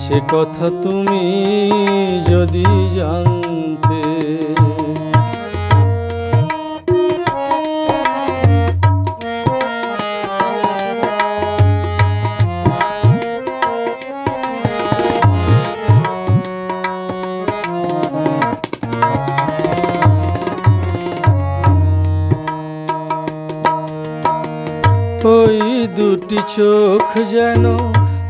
সে কথা তুমি যদি জানতে। ওই দুটি চোখ যেন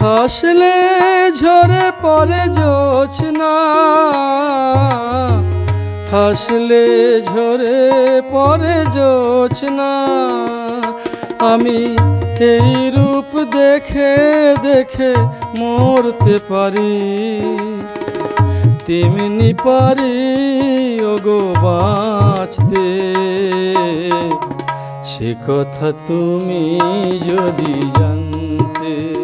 হাসলে ঝরে পড়ে জোছনা। হাসলে ঝরে পড়ে জোছনা। আমি এই রূপ দেখে দেখে মরতে পারি। তেমনি পারি ওগো বাঁচতে। সে কথা তুমি যদি জানতে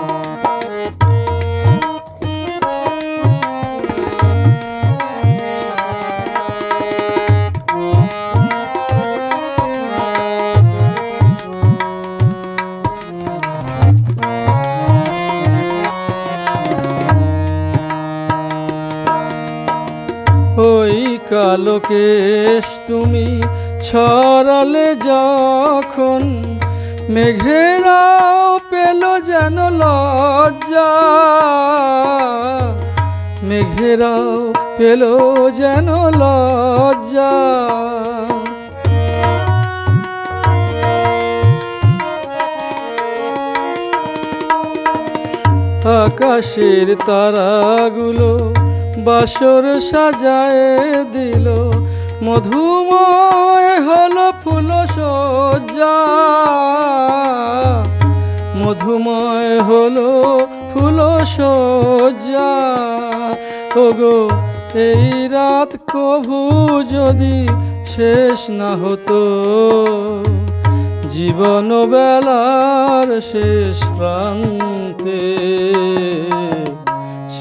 কালো কেশ তুমি ছড়ালে যখন মেঘেরাও পেল যেন লজ্জা। মেঘেরাও পেল যেন লজ্জা। আকাশের তারাগুলো বাসর সাজায় দিল। মধুময় হলো ফুল সজ্জা। মধুময় হলো ফুল সজ্জা। ওগো, এই রাত কভু যদি শেষ না হতো জীবন বেলার শেষ প্রান্তে